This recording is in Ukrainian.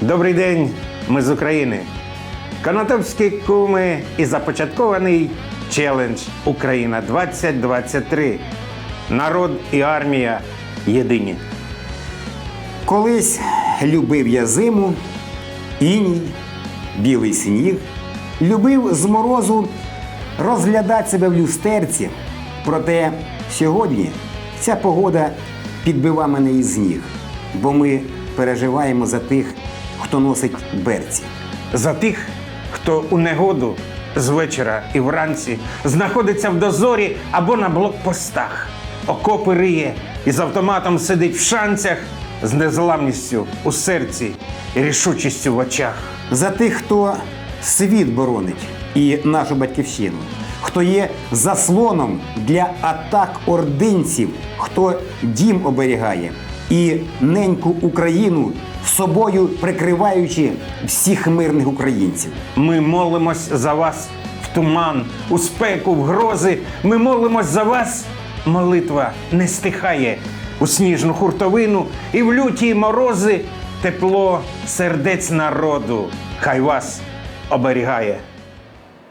Добрий день, ми з України. Конотопські куми і започаткований челендж Україна 2023. Народ і армія єдині. Колись любив я зиму, іній, білий сніг, любив з морозу розглядати себе в люстерці. Проте сьогодні ця погода підбива мене із ніг, бо ми переживаємо за тих, хто носить берці. За тих, хто у негоду з вечора і вранці знаходиться в дозорі або на блокпостах, окопи риє і з автоматом сидить в шанцях з незламністю у серці і рішучістю в очах. За тих, хто світ боронить і нашу батьківщину, хто є заслоном для атак ординців, хто дім оберігає і неньку Україну собою прикриваючи всіх мирних українців. Ми молимось за вас в туман, у спеку, в грози. Ми молимось за вас. Молитва не стихає у сніжну хуртовину і в люті морози тепло сердець народу. Хай вас оберігає.